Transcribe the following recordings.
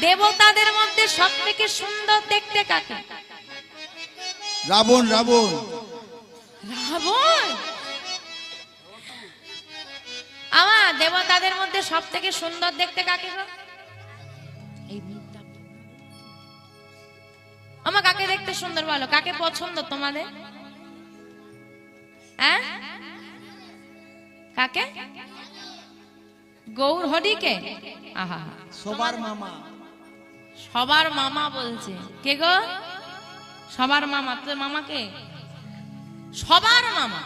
দেবতাদের মধ্যে সব থেকে সুন্দর দেখতে কাকে? রাবণ রাবণ। রাবণ? আমার দেবতাদের মধ্যে সব থেকে সুন্দর দেখতে কাকে। আমার কাকে দেখতে সুন্দর বলো? কাকে পছন্দ তোমাদের? হ্যাঁ? কাকে? গৌর হরিকে? আহা। সবার মামা। সবার মামা বলছে। কে গো? সবার মামা, তোর মামাকে সবার মামা।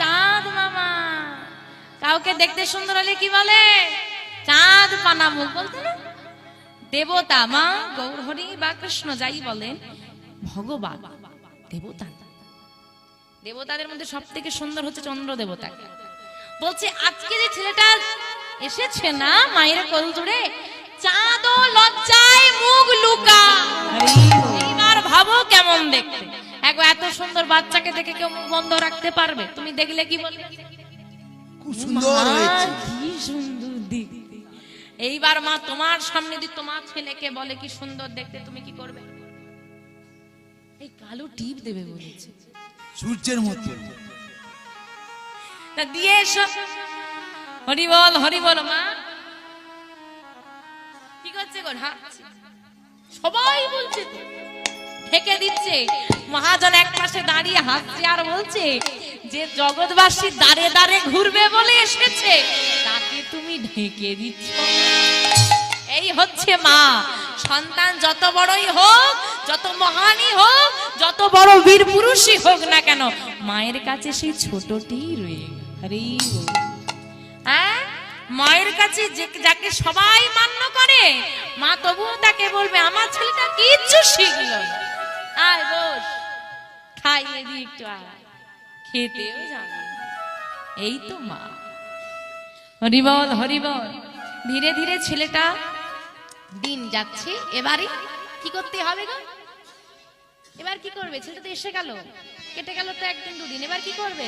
চাঁদ মামা, কাউকে দেখতে সুন্দর হলে কি বলে? চাঁদ পানা মুখ বলতে না? দেবতা মা, গৌরহরি বা কৃষ্ণ যাই বলেন, ভগবান, দেবতা দেবতাদের মধ্যে সব থেকে সুন্দর হচ্ছে চন্দ্র দেবতা বলছে আজকে যে ছেলেটা এসেছে না মায়ের কোল জুড়ে? চাঁদ লজ্জায় মুখ লুকা। এইবার ভাবো কেমন দেখতে। একবার এত সুন্দর বাচ্চাকে দেখে কেউ মুখ বন্ধ রাখতে পারবে? তুমি দেখলে কি বলবে? খুব সুন্দর মা, হয়েছে। কি সুন্দর দেখতে। এইবার মা তোমার সামনে যদি তোমার ছেলেকে বলে কি সুন্দর দেখতে তুমি কি করবে? এই কালো টিপ দেবে বলেছে। সূর্যের মতো। তা দিয়ে এসো। হরি বল হরি বল, মা কি করছে গো সবাই বলছে। ঢেকে দিচ্ছে মহাজন এক পাশে দাঁড়িয়ে হাসছে আর বলছে, যে জগৎবাসী দাঁড়ে দাঁড়ে ঘুরবে বলে এসেছে, তাকে তুমি ঢেকে দিচ্ছ এই হচ্ছে মা সন্তান যত বড়ই হোক, যত মহানই হোক, যত বড় বীর পুরুষই হোক না কেন, মায়ের কাছে সেই ছোটটি রয়ে। হরি। হ্যাঁ? মায়ের কাছে যাকে সবাই মান্য করে, মা তবুও তাকে বলবে, আমার ছেলেটা কিচ্ছু শিখলো। আয় বস, খাইয়ে দি একটু খেতেও জানে। এই তো মা। হরিবল হরিবল। ধীরে ধীরে ছেলেটা দিন যাচ্ছে। এবারে কি করতে হবে গো? এবার কি করবে? ছেলেটা তো এসে গেল। কেটে গেল তো একদিন দুদিন। এবার কি করবে?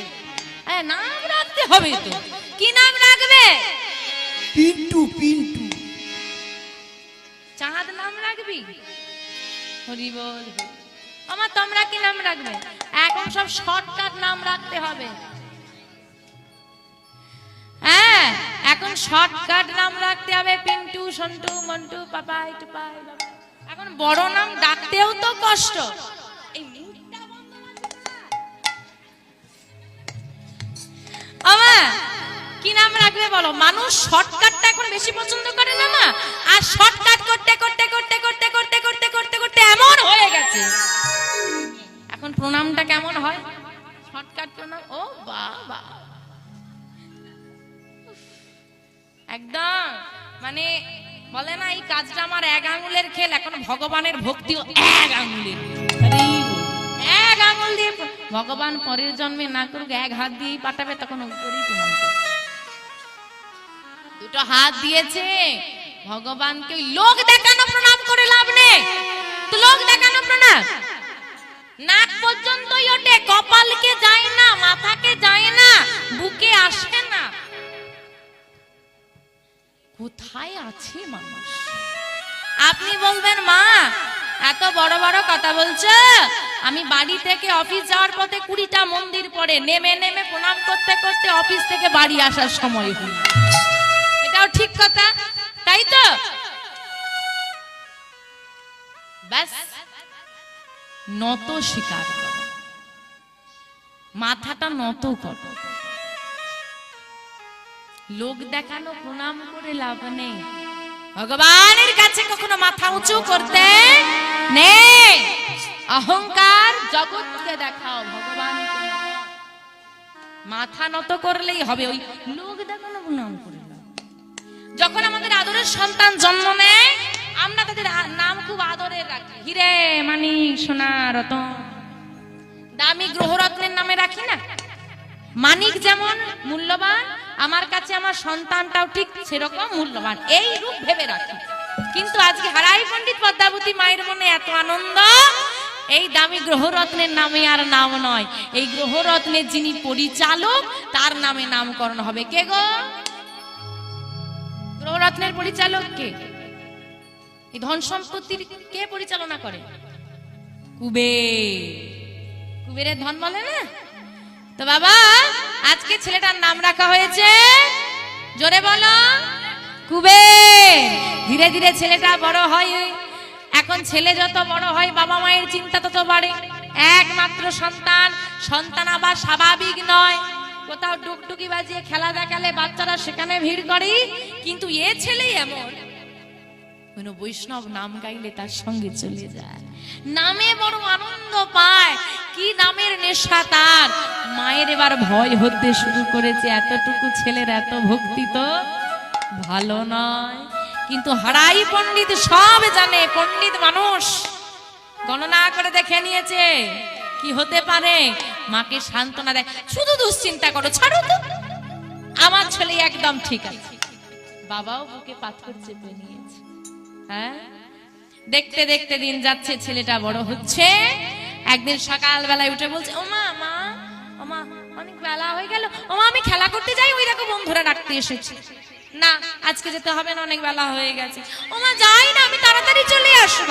হ্যাঁ নাম রাখতে হবে তো। কি নাম রাখবে? পিন্টু পিন্টু। চাঁদ নাম রাখবি? হরি বল। আমার তোমরা কি নাম রাখবে? এখন সব শর্টকাট নাম রাখতে হবে। হ্যাঁ এখন শর্টকাট নাম রাখতে হবে পিন্টু সন্টু মন্টু পাপাই টুপাই এখন বড় নাম ডাকতেও তো কষ্ট। আমা কি নাম রাখবে বলো? মানুষ শর্টকাটটা এখন বেশি পছন্দ করে না মা? আর শর্টকাট করতে করতে করতে করতে করতে করতে করতে করতে এমন হয়ে গেছে। এখন প্রণামটা কেমন হয়? শর্টকাট প্রণাম ও বাবা। একদম। মানে বলে না, এই কাজটা আমার এক আঙুলের খেল, এখন ভগবানের ভক্তিও এক আঙুলের আঙুল দিয়ে ভগবান পরের জন্মে না করুক, এক হাত দিয়েই পাঠাবে, তখন উপরেই দুটো হাত দিয়েছে, ভগবানকে লোক দেখানো প্রণাম করে লাভ নেই। লোক দেখানো প্রণাম। নাক পর্যন্তই ওঠে, কপালকে যায় না, মাথাকে যায় না, বুকে আসে না। কোথায় আছে মানুষ? আপনি বলবেন, মা, এত বড় বড় কথা বলছো? আমি বাড়ি থেকে অফিস যাওয়ার পথে কুড়িটা মন্দির পরে নেমে নেমে প্রণাম করতে করতে অফিস থেকে বাড়ি আসার সময় হল। এটাও ঠিক কথা, তাই তো? নত শিকার। মাথাটা নত করো। লোক দেখানো প্রণাম করে লাভ নেই। ভগবানের কাছে কখনো মাথা উঁচু করতে নেই। অহংকার জগৎকে দেখাও ভগবান মাথা নত করলেই হবে ওই লোক দেখানো প্রণাম করে। যখন আমাদের আদরের সন্তান জন্ম নেয়, আমরা তাদের নাম খুব আদরে রাখি। হিরে মানিক সোনা, রতন। দামি গ্রহরত্নের নামে রাখি না? মানিক যেমন মূল্যবান আমার কাছে আমার সন্তানটাও ঠিক সেরকম মূল্যবান। এই রূপ ভেবে রাখি। কিন্তু আজকে হারাই পণ্ডিত পদ্মাবতী মায়ের মনে এত আনন্দ? এই দামি গ্রহরত্নের নামে আর নাম নয়। এই গ্রহরত্নের যিনি পরিচালক, তার নামে নামকরণ হবে। কে গো? গ্রহরত্নের পরিচালক কে? এই ধন সম্পত্তির কে পরিচালনা করে? কুবের। কুবেরের ধন বলে না? তো বাবা আজকে ছেলেটার নাম রাখা হয়েছে, জোরে বলো কুবে ধীরে ধীরে ছেলেটা বড় হয়। এখন ছেলে যত বড় হয়, বাবা মায়ের চিন্তা তত বাড়ে। একমাত্র সন্তান সন্তান আবার স্বাভাবিক নয়। কোথাও টুকটুকি বাজিয়ে খেলা দেখালে বাচ্চারা সেখানে ভিড় করে, কিন্তু এ ছেলেই এমন। কোনো বৈষ্ণব নাম গাইলে তার সঙ্গে চলে যায়। নামে বড় আনন্দ পায়। কি নামের নেশা তার? মায়ের এবার ভয় হতে শুরু করেছে। এতটুকু ছেলের এত ভক্তি তো ভালো নয়। কিন্তু হারাই পণ্ডিত সব জানে, পণ্ডিত মানুষ। গণনা করে দেখে নিয়েছে। কি হতে পারে? মাকে সান্ত্বনা দেয়। শুধু দুশ্চিন্তা করো, ছাড়ো তো। আমার ছেলে একদম ঠিক আছে। বাবাও বুকে পাথর চেপে নিয়েছে। হ্যাঁ? দেখতে দেখতে দিন যাচ্ছে, ছেলেটা বড় হচ্ছে। একদিন সকাল বেলায় উঠে বলছে, ও মা মা, ও মা, অনেক বেলা হয়ে গেল। ও মা, আমি খেলা করতে যাই, ওই দেখো বন্ধুরা ডাকতে এসেছে। না, আজকে যেতে হবে না, অনেক বেলা হয়ে গেছে। ও মা, যাই না, আমি তাড়াতাড়ি চলে আসব।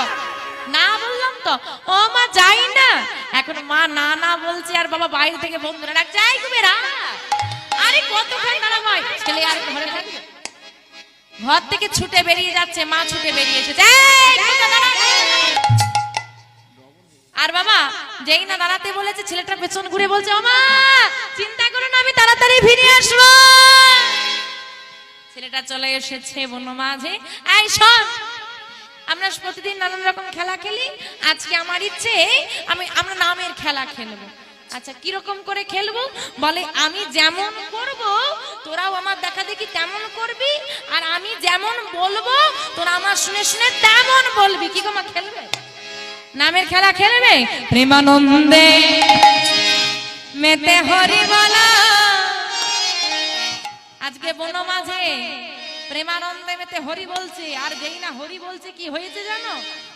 না বললাম তো, ও মা, যাই না। এখন মা না না বলছে, আর বাবা বাইরে থেকে বন্ধুরা ডাক যাই কুবেরা, আরে কতক্ষণ দাঁড়াবো ছেলে আর ঘরে থাকবে। ঘর থেকে ছুটে বেরিয়ে যাচ্ছে, মা ছুটে বেরিয়ে এসেছে? আর বাবা, যেই না দাঁড়াতে বলেছে, ছেলেটা পেছন ঘুরে বলছে, ও মা, চিন্তা করো না, আমি তাড়াতাড়ি ফিরে আসব। ছেলেটা চলে এসেছে বন্য মাঝে। এই শোন আমরা প্রতিদিন নানান রকম খেলা খেলি। আজকে আমার ইচ্ছে, আমি, আমরা নামের খেলা খেলব। আচ্ছা কীরকম করে খেলব? বলে, আমি যেমন করব, তোরাও আমার দেখা দেখি তেমন করবি, আর আমি যেমন বলব, তোরা আমার শুনে শুনে তেমন বলবি। কি গোমা খেলবে? নামের খেলা খেলবে? প্রেমানন্দে মেতে হরি বলা। আজকে বন মাঝে প্রেমানন্দে মেতে হরি বলছে, আর যেই না হরি বলছে, কি হয়েছে জানো?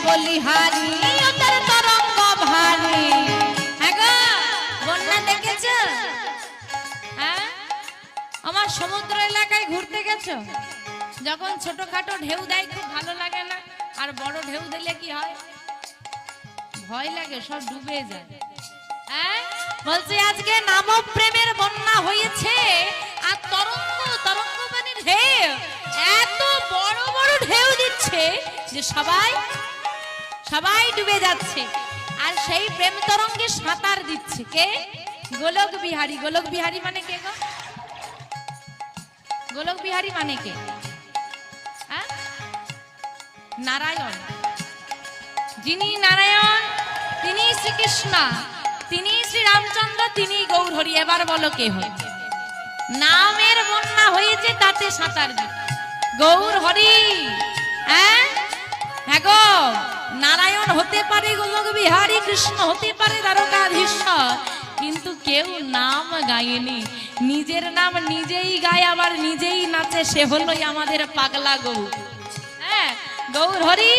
গোলক গোলক গোলক হারি বন্যা দেখেছ হ্যাঁ আমার সমুদ্র এলাকায় ঘুরতে গেছো? যখন ছোটখাটো ঢেউ দেয়, খুব ভালো লাগে না? আর বড় ঢেউ দিলে কি হয়? ভয় লাগে, সব ডুবে যায়। হ্যাঁ? বলছে, আজকে নাম প্রেমের বন্যা হয়েছে, আর তরঙ্গ তরঙ্গ মানে ঢেউ এত বড় বড় ঢেউ দিচ্ছে যে সবাই সবাই ডুবে যাচ্ছে। আর সেই প্রেম তরঙ্গে সাঁতার দিচ্ছে। কে? গোলক বিহারী। গোলক বিহারী মানে কে গো? গোলক বিহারী মানে কে? হ্যাঁ? নারায়ণ। যিনি নারায়ণ তিনি শ্রীকৃষ্ণ, তিনি শ্রী রামচন্দ্র তিনি গৌরহরি। এবার বলো কে হয় নামের বন্যা হয়েছে তাতে সাঁতার গৌর হরি হ্যাঁ? হ্যাঁ গো, নারায়ণ হতে পারে গোলক বিহারী, কৃষ্ণ হতে পারে দ্বারকাধীশ্বর কিন্তু কেউ নাম গায়নি। নিজের নাম নিজেই গায়, আবার নিজেই নাচে। সে হলোই আমাদের পাগলা গৌর হ্যাঁ গৌর হরি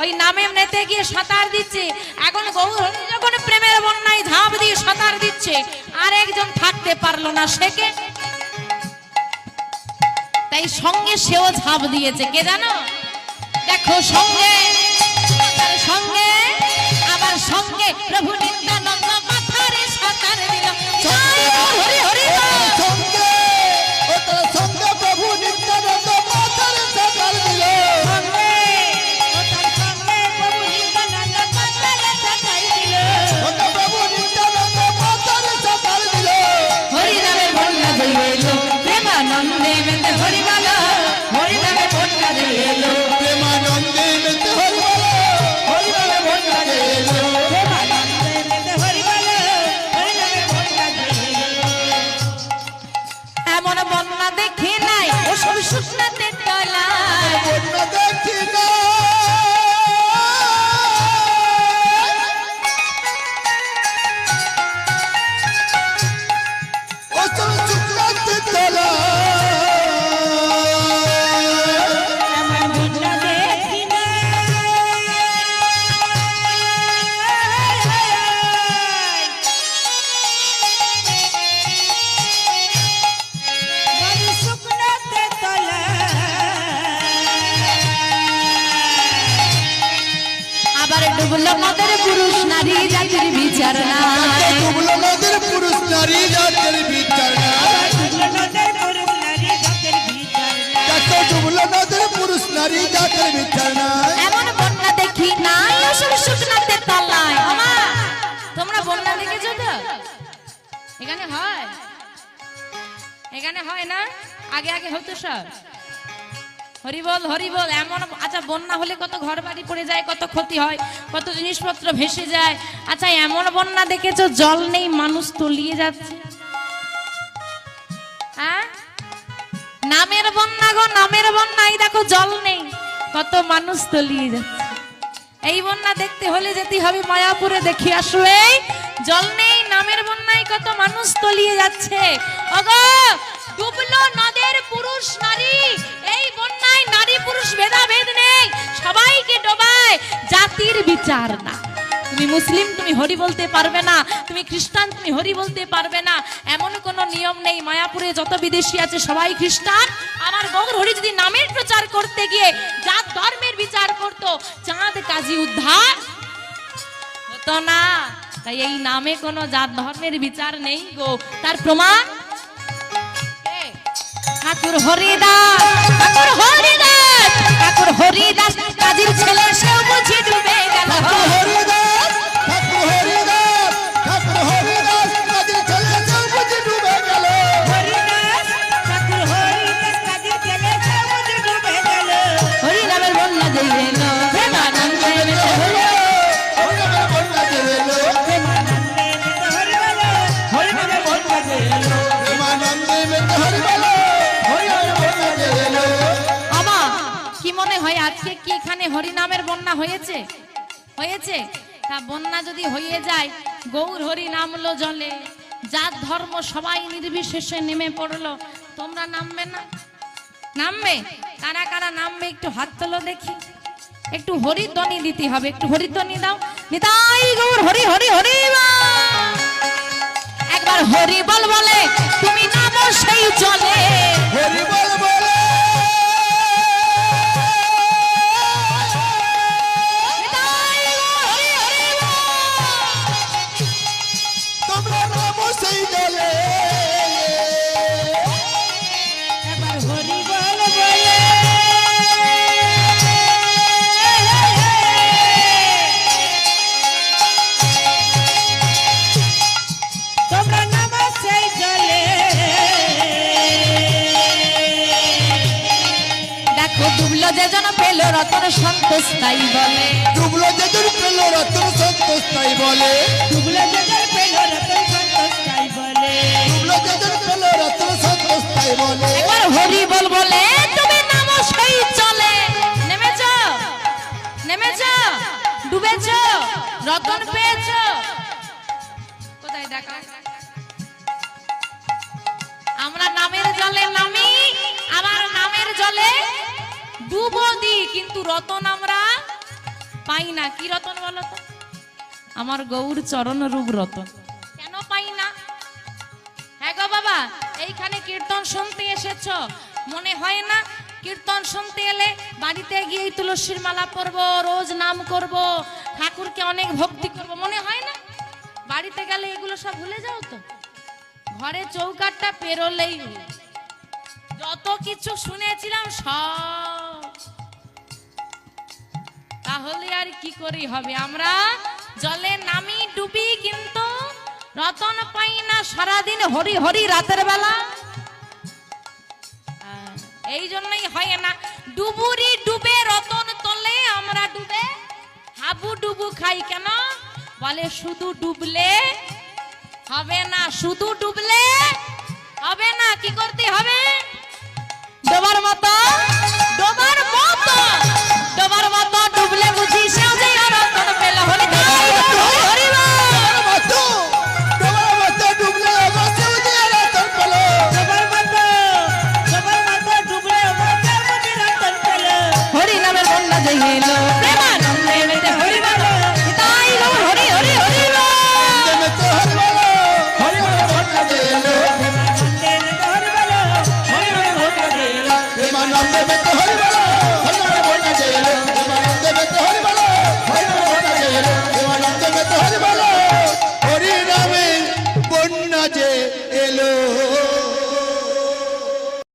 ওই নামে নেতে গিয়ে সাঁতার দিচ্ছে। এখন গৌর যখন প্রেমের বন্যায় ঝাঁপ দিয়ে সাঁতার দিচ্ছে, আর একজন থাকতে পারল না সে কে? তাই সঙ্গে সেও ঝাঁপ দিয়েছে, কে জানো? দেখো সঙ্গে সঙ্গে, আবার সঙ্গে। প্রভু নিত্যানন্দ মাথারে সাঁতার দিল। আবার ডুবলো নদের পুরুষ নারী জাতির বিচার ডুবলো নদের পুরুষ নারী জাতের বিচার নাই ডুবলো নদের পুরুষ নারী জাতের বিচার নাই এমন বন্যা দেখি নাই ওসব শুকনাতে তলায়। আমা তোমরা বন্যা দেখেছ তো? এখানে হয়। এখানে হয় না? আগে আগে হতো সব। হরিবল হরিবল, এমন আচ্ছা বন্যা হলে কত ঘর বাড়ি পড়ে যায়, কত ক্ষতি হয়, কত জিনিসপত্র ভেসে যায়। আচ্ছা এমন বন্যা জল নেই, মানুষ তলিয়ে যাচ্ছে? হ্যাঁ? নামের বন্যা গো, নামের বন্যা, এই দেখো, জল নেই, কত মানুষ তলিয়ে যাচ্ছে। এই বন্যা দেখতে হলে যেতে হবে মায়াপুরে, দেখে আসো এই, জল নেই, নামের বন্যায় কত মানুষ তলিয়ে যাচ্ছে। ওগো, ডুবলো নদের পুরুষ নারী, এই বন্যায় নারী পুরুষ ভেদাভেদ নেই। সবাইকে ডোবায় জাতির বিচার না। তুমি মুসলিম, তুমি হরি বলতে পারবে না। তুমি খ্রিস্টান, তুমি হরি বলতে পারবে না। এমন নিয়ম নেই। মায়াপুরে যত বিদেশি আছে সবাই খ্রিস্টান। আমার গৌর হরি যদি নামের প্রচার করতে গিয়ে জাত ধর্মের বিচার করত, চাঁদ কাজী উদ্ধার হতো না। তাই এই নামে কোনো জাত ধর্মের বিচার নেই গো। তার প্রমাণ? ঠাকুর হরিদাস ঠাকুর হরিদাস ঠাকুর হরিদাস কাজীর ছেলে সেও বুঝি ডুবে গেল। হরিদাস! আজকে কি এখানে হরিনামের বন্যা হয়েছে? হয়েছে? তা বন্যা যদি হয়ে যায়, গৌর হরি নামলো জলে। জাত ধর্ম সবাই নির্বিশেষে নেমে পড়ল। তোমরা নামবে না? নামবে? কারা কারা নামবে একটু হাত তোলো দেখি। একটু হরিধ্বনি দিতে হবে, একটু হরিধ্বনি দাও। নিতাই গৌর, হরি হরি হরি। একবার হরি বল বলে, তুমি নামো সেই চলে হরি বল বলে! পেল রতন সন্তোষ তাই বলে। ডুবলো যেদিন পেল রতন সন্তোষ তাই বলে। ডুবলো যেদের পেল রতন সন্তোষ তাই বলে। ডুবলো যেদিন পেল রতন সন্তোষ তাই বলে। একবার হরি বল বলে তুমি নামো সেই চলে। নেমেছ? নেমেছ? ডুবেছ? রতন পেয়েছ? কোথায় দেখা আমরা নামের জলে নামি আবার নামের জলে ডুবো দি কিন্তু রতন আমরা পাই না। কি রতন বলো তো? আমার গৌর চরণ রূপ রতন। কেন পাই না? হ্যাঁ গো বাবা, এইখানে কীর্তন শুনতে এসেছ। মনে হয় না কীর্তন শুনতে এলে বাড়িতে গিয়ে তুলসীর মালা পরব, রোজ নাম করব, ঠাকুরকে অনেক ভক্তি করব। মনে হয় না? বাড়িতে গেলে এগুলো সব ভুলে যাও তো? ঘরে চৌকাটটা পেরোলেই যত কিছু শুনেছিলাম সব তাহলে আর কি করি হবে? আমরা জলে নামি ডুবি কিন্তু রতন পাই না সারাদিন হরি হরি রাতের বেলা। এই জন্যই হয় না। ডুবুরি ডুবে রতন তলে আমরা ডুবে, হাবু ডুবু খাই কেন? বলে শুধু ডুবলে হবে না, শুধু ডুবলে হবে না, কি করতে হবে? ডোবার মতো ডোবার মতো ডোবার মতো ডুবলে বুঝি সেও